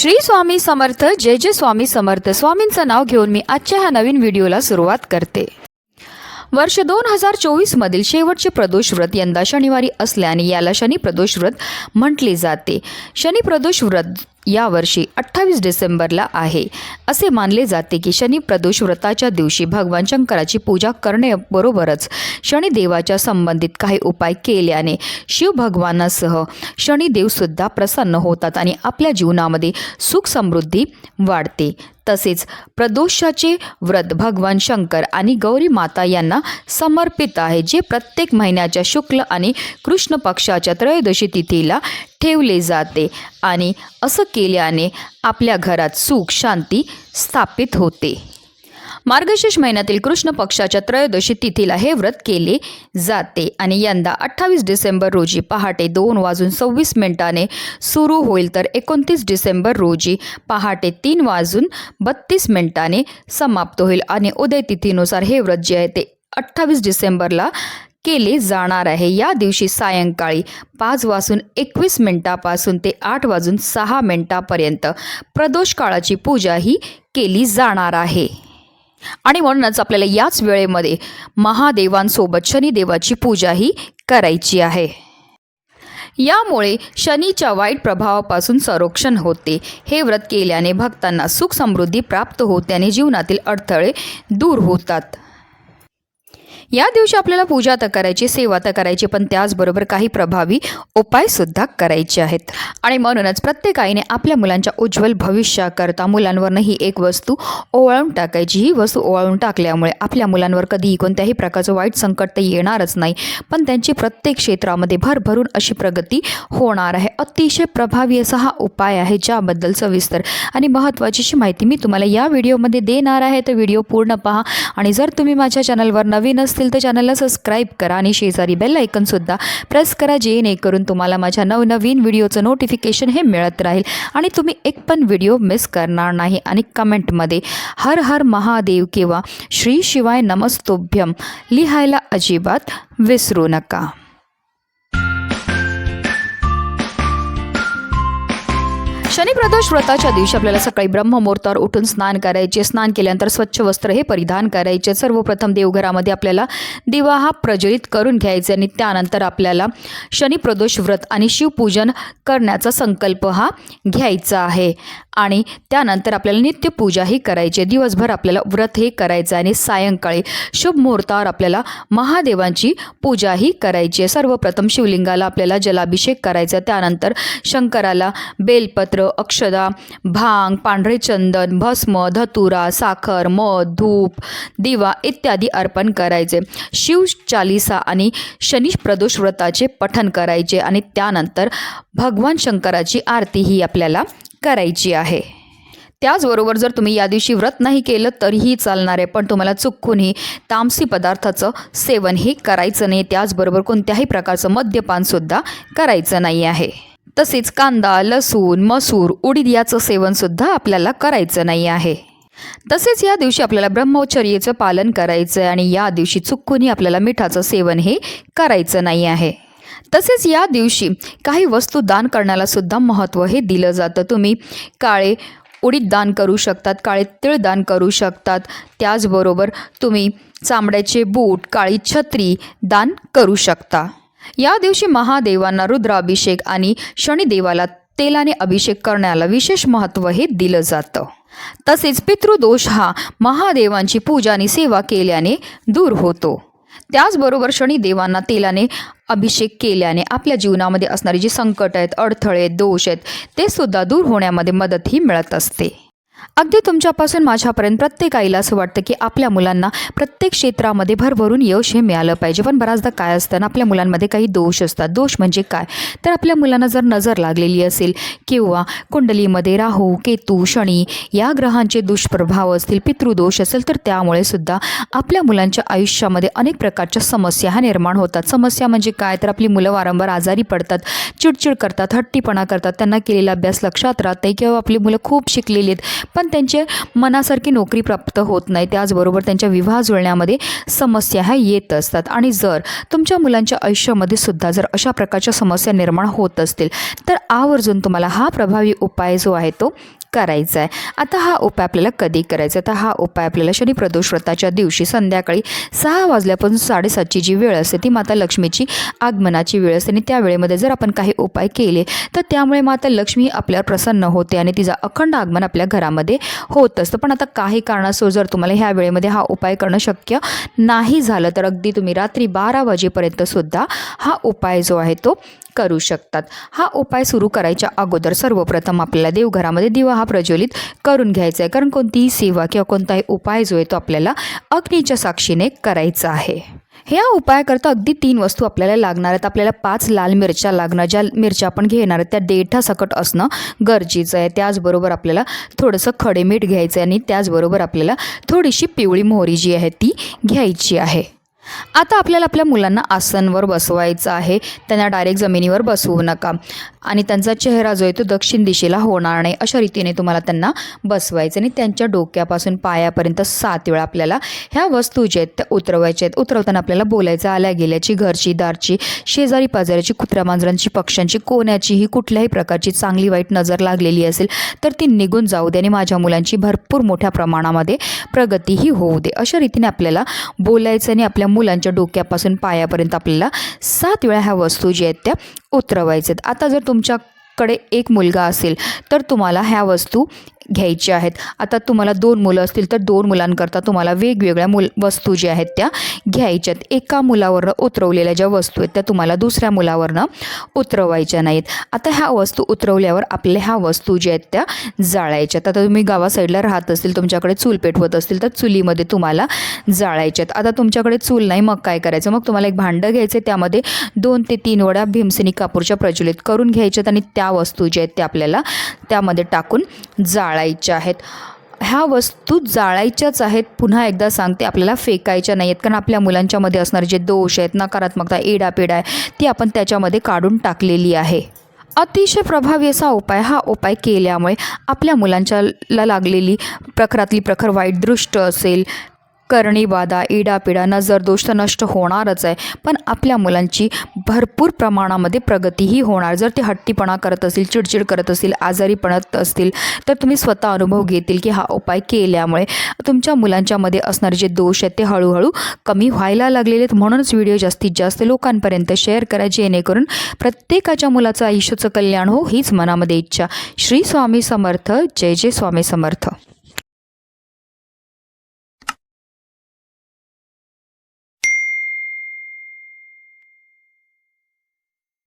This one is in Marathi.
श्री स्वामी समर्थ जय जय स्वामी समर्थ. स्वामींचं नाव घेऊन मी आजच्या ह्या नवीन व्हिडिओला सुरुवात करते. वर्ष दोन हजार चोवीसमधील शेवटचे प्रदोष व्रत यंदा शनिवारी असल्याने याला शनी प्रदोष व्रत म्हटले जाते. शनी प्रदोष व्रत यावर्षी अठ्ठावीस डिसेंबरला आहे. असे मानले जाते की शनी प्रदोष व्रताच्या दिवशी भगवान शंकराची पूजा करण्याबरोबरच शनिदेवाच्या संबंधित काही उपाय केल्याने शिव भगवानासह शनिदेवसुद्धा प्रसन्न होतात आणि आपल्या जीवनामध्ये सुख समृद्धी वाढते. तसेच प्रदोषाचे व्रत भगवान शंकर आणि गौरी माता यांना समर्पित आहे जे प्रत्येक महिन्याच्या शुक्ल आणि कृष्ण पक्षाच्या त्रयोदशी तिथीला ठेवले जाते आणि असं केल्याने आपल्या घरात सुख शांती स्थापित होते. मार्गशीर्ष महिन्यातील कृष्ण पक्षाच्या त्रयोदशी तिथीला हे व्रत केले जाते. आणि यंदा अठ्ठावीस डिसेंबर रोजी पहाटे दोन वाजून सव्वीस मिनिटाने सुरू होईल तर एकोणतीस डिसेंबर रोजी पहाटे तीन वाजून बत्तीस मिनिटाने समाप्त होईल. आणि उदय तिथीनुसार हे व्रत जे आहे ते अठ्ठावीस डिसेंबरला केले जाणार आहे. या दिवशी सायंकाळी पाच वाजून एकवीस मिनिटापासून ते आठ वाजून सहा मिनिटापर्यंत प्रदोष काळाची पूजा ही केली जाणार आहे. आणि म्हणूनच आपल्याला याच वेळेमध्ये महादेवांसोबत शनिदेवाची पूजाही करायची आहे. यामुळे शनीच्या वाईट प्रभावापासून संरक्षण होते. हे व्रत केल्याने भक्तांना सुख समृद्धी प्राप्त होते आणि जीवनातील अडथळे दूर होतात. या दिवशी आपल्याला पूजा तर करायची सेवा तर करायची पण त्याचबरोबर काही प्रभावी उपायसुद्धा करायचे आहेत. आणि म्हणूनच प्रत्येक आईने आपल्या मुलांच्या उज्ज्वल भविष्याकरता मुलांवरनं ही एक वस्तू ओवाळून टाकायची. ही वस्तू ओवाळून टाकल्यामुळे आपल्या मुलांवर कधीही कोणत्याही प्रकारचं वाईट संकट तर येणारच नाही पण त्यांची प्रत्येक क्षेत्रामध्ये भरभरून अशी प्रगती होणार आहे. अतिशय प्रभावी असा हा उपाय आहे ज्याबद्दल सविस्तर आणि महत्त्वाचीशी माहिती मी तुम्हाला या व्हिडिओमध्ये देणार आहे. तर व्हिडिओ पूर्ण पहा आणि जर तुम्ही माझ्या चॅनलवर नवीन असतील असेल तर चॅनलला सबस्क्राईब करा आणि शेजारी बेल ऐकनसुद्धा प्रेस करा जेणेकरून तुम्हाला माझ्या नवनवीन व्हिडिओचं नोटिफिकेशन हे मिळत राहील. आणि तुम्ही एक पण व्हिडिओ मिस करणार नाही. आणि कमेंटमध्ये हर हर महादेव किंवा श्री शिवाय नमस्तोभ्यम लिहायला अजिबात विसरू नका. शनिप्रदोष व्रताच्या दिवशी आपल्याला सकाळी ब्रह्ममुहूर्तावर उठून स्नान करायचे. स्नान केल्यानंतर स्वच्छ वस्त्र हे परिधान करायचे. सर्वप्रथम देवघरामध्ये आपल्याला दिवा हा प्रज्वलित करून घ्यायचे आणि त्यानंतर आपल्याला शनिप्रदोष व्रत आणि शिवपूजन करण्याचा संकल्प हा घ्यायचा आहे. आणि त्यानंतर आपल्याला नित्यपूजाही करायची. आहे. दिवसभर आपल्याला व्रत हे करायचं आहे आणि सायंकाळी शुभ मुहूर्तावर आपल्याला महादेवांची पूजाही करायची. आहे सर्वप्रथम शिवलिंगाला आपल्याला जलाभिषेक करायचा. त्यानंतर शंकराला बेलपत्र अक्षदा भांग पांढरे चंदन भस्म धतुरा साखर मध धूप दिवा इत्यादी अर्पण करायचे. शिव चालिसा आणि शनी प्रदोष व्रताचे पठन करायचे आणि त्यानंतर भगवान शंकराची आरती ही आपल्याला करायची आहे. त्याचबरोबर जर तुम्ही या दिवशी व्रत नाही केलं तरीही चालणार आहे पण तुम्हाला चुकूनही तामसी पदार्थाचं सेवन हे करायचं नाही त्याचबरोबर कोणत्याही प्रकारचं मद्यपानसुद्धा करायचं नाही आहे. तसेच कांदा लसूण मसूर उडीद याचं सेवनसुद्धा आपल्याला करायचं नाही आहे. तसेच या दिवशी आपल्याला ब्रह्मचर्याचं पालन करायचं आहे आणि या दिवशी चुकूनही आपल्याला मिठाचं सेवन हे करायचं नाही आहे. तसेच या दिवशी काही वस्तू दान करण्याला सुद्धा महत्त्व हे दिलं जातं. तुम्ही काळे उडीद दान करू शकतात काळे तिळ दान करू शकतात. त्याचबरोबर तुम्ही चांबड्याचे बूट काळी छत्री दान करू शकता. या दिवशी महादेवांना रुद्राभिषेक आणि शनिदेवाला तेलाने अभिषेक करण्याला विशेष महत्त्व हे दिलं जातं. तसेच पितृदोष हा महादेवांची पूजा आणि सेवा केल्याने दूर होतो. त्याचबरोबर शनिदेवांना तेलाने अभिषेक केल्याने आपल्या जीवनामध्ये असणारी जी संकट आहेत अडथळे दोष आहेत ते सुद्धा दूर होण्यामध्ये मदतही मिळत असते. अगदी तुमच्यापासून माझ्यापर्यंत प्रत्येक आईला असं वाटतं की आपल्या मुलांना प्रत्येक क्षेत्रामध्ये भरभरून यश हे मिळालं पाहिजे. पण बऱ्याचदा काय असतं ना आपल्या मुलांमध्ये काही दोष असतात. दोष म्हणजे काय? तर आपल्या मुलांना जर नजर लागलेली असेल किंवा कुंडलीमध्ये राहू केतू शनी या ग्रहांचे दुष्प्रभाव असतील पितृदोष असेल तर त्यामुळे सुद्धा आपल्या मुलांच्या आयुष्यामध्ये अनेक प्रकारच्या समस्या ह्या निर्माण होतात. समस्या म्हणजे काय? तर आपली मुलं वारंवार आजारी पडतात चिडचिड करतात हट्टीपणा करतात त्यांना केलेला अभ्यास लक्षात राहत नाही किंवा आपली मुलं खूप शिकलेली आहेत. पण त्यांचे मनासारखी नोकरी प्राप्त होत नाही. त्याचबरोबर त्यांच्या विवाह जुळण्यामध्ये समस्या ह्या येत असतात. आणि जर तुमच्या मुलांच्या आयुष्यामध्ये सुद्धा जर अशा प्रकारच्या समस्या निर्माण होत असतील तर आवर्जून तुम्हाला हा प्रभावी उपाय जो आहे तो करायचा आहे आता हा उपाय आपल्याला कधी करायचा? आहे तर हा उपाय आपल्याला शनी प्रदोष व्रताच्या दिवशी संध्याकाळी सहा वाजल्यापासून साडेसातची जी वेळ असते ती माता लक्ष्मीची आगमनाची वेळ असते. आणि त्या वेळेमध्ये जर आपण काही उपाय केले तर त्यामुळे माता लक्ष्मी आपल्यावर प्रसन्न होते आणि तिचा अखंड आगमन आपल्या घरामध्ये होत असतं. पण आता काही कारणास्तव जर तुम्हाला ह्या वेळेमध्ये हा उपाय करणं शक्य नाही झालं तर अगदी तुम्ही रात्री बारा वाजेपर्यंत सुद्धा हा उपाय जो आहे तो करू शकतात. हा उपाय सुरू करायच्या अगोदर सर्वप्रथम आपल्याला देवघरामध्ये दिवा हा प्रज्वलित करून घ्यायचा आहे. कारण कोणतीही सेवा किंवा कोणताही उपाय जो आहे तो आपल्याला अग्नीच्या साक्षीने करायचा आहे. ह्या उपायाकरता अगदी तीन वस्तू आपल्याला लागणार आहेत. आपल्याला पाच लाल मिरच्या लागणार. ज्या मिरच्या आपण घेणार आहेत त्या देठासकट असणं गरजेचं आहे. त्याचबरोबर आपल्याला थोडंसं खडे मीठ घ्यायचं आहे आणि त्याचबरोबर आपल्याला थोडीशी पिवळी मोहरी जी आहे ती घ्यायची आहे. आता आपल्याला आपल्या मुलांना आसनवर बसवायचं आहे. त्यांना डायरेक्ट जमिनीवर बसवू नका. आणि त्यांचा चेहरा जो आहे तो दक्षिण दिशेला होणार नाही. अशा रीतीने तुम्हाला त्यांना बसवायचं आणि त्यांच्या डोक्यापासून पायापर्यंत सात वेळा आपल्याला ह्या वस्तू ज्या आहेत त्या उतरवायच्या आहेत. उतरवताना आपल्याला बोलायचं आल्या गेल्याची घरची दारची शेजारी पाजाऱ्याची कुत्र्या मांजरांची पक्ष्यांची कोण्याचीही कुठल्याही प्रकारची चांगली वाईट नजर लागलेली असेल तर ती निघून जाऊ दे आणि माझ्या मुलांची भरपूर मोठ्या प्रमाणामध्ये प्रगतीही होऊ दे. अशा रीतीने आपल्याला बोलायचं आणि आपल्या मुलांच्या डोक्यापासून पायापर्यंत आपल्याला सात वेळा ह्या वस्तू ज्या आहेत त्या उतरवायच्या आहेत आता जर तुमच्याकडे एक मुलगा असेल तर तुम्हाला ह्या वस्तू घ्यायच्या आहेत. आता तुम्हाला दोन मुलं असतील तर दोन मुलांकरता तुम्हाला वेगवेगळ्या मुल वस्तू ज्या आहेत त्या घ्यायच्यात. एका मुलावरनं उतरवलेल्या ज्या वस्तू आहेत त्या तुम्हाला दुसऱ्या मुलावरनं उतरवायच्या नाहीत. आता ह्या वस्तू उतरवल्यावर आपल्या ह्या वस्तू ज्या आहेत त्या जाळायच्यात. आता तुम्ही गावा साईडला राहत असतील तुमच्याकडे चूल पेटवत असतील तर चुलीमध्ये तुम्हाला जाळायच्यात. आता तुमच्याकडे चूल नाही मग काय करायचं? मग तुम्हाला एक भांडं घ्यायचं त्यामध्ये दोन ते तीन वड्या भीमसेनी कापूरच्या प्रज्वलित करून घ्यायच्यात आणि त्या वस्तू ज्या आहेत त्या आपल्याला त्यामध्ये टाकून जाळायच्या. आहेत. ह्या वस्तू जाळायच्याच आहेत. पुन्हा एकदा सांगते आपल्याला फेकायच्या नाही आहेत कारण आपल्या मुलांच्यामध्ये असणारे जे दोष आहेत नकारात्मकता एडापेडा आहे ती आपण त्याच्यामध्ये काढून टाकलेली आहे. अतिशय प्रभावी असा उपाय हा उपाय केल्यामुळे आपल्या मुलांच्याला लागलेली प्रखरातली प्रखर वाईट दृष्ट असेल करणी बाधा इडापिडा नजर दोष तर नष्ट होणारच आहे. पण आपल्या मुलांची भरपूर प्रमाणामध्ये प्रगतीही होणार. जर ते हट्टीपणा करत असतील चिडचिड करत असतील आजारी पडत असतील तर तुम्ही स्वतः अनुभव घेतील की हा उपाय केल्यामुळे तुमच्या मुलांच्यामध्ये असणारे जे दोष आहेत ते हळूहळू कमी व्हायला लागलेले आहेत. म्हणूनच व्हिडिओ जास्तीत जास्त लोकांपर्यंत शेअर करा जेणेकरून प्रत्येकाच्या मुलाचं आयुष्याचं कल्याण हो हीच मनामध्ये इच्छा. श्री स्वामी समर्थ. जय जय स्वामी समर्थ.